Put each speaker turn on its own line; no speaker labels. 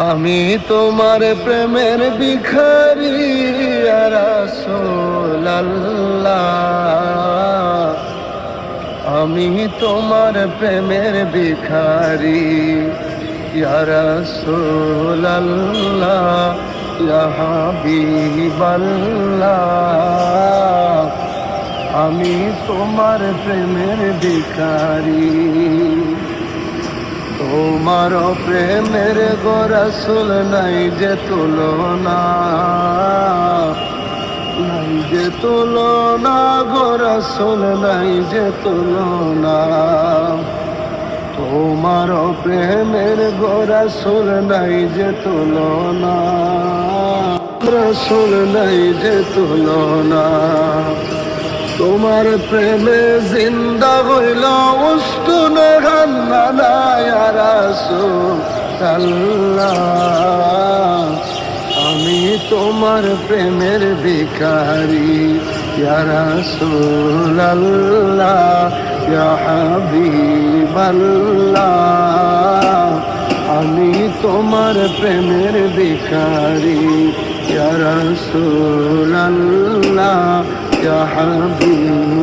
আমি তোমার প্রেমের রাসূলুল্লাহ আমি তোমার প্রেমের হাবিবাল্লাহ আমি তোমার প্রেমের ভিখারি। তোমার প্রেমের গোরসুল নাই যে তুলনা। নাই যে তুলনা গোরসুল নাই যে তুলনা। তোমার প্রেমের গোরসুল নাই যে তুলনা। রসুল নাই যে তুলনা। তোমার প্রেমে জিন্দা হইল উস্তুন আমি তোমার প্রেমের ভিখারি। হাবিবাল্লাহ আমি তোমার প্রেমের ভিখারি। রসুল্লাহ হাবিবাল্লাহ।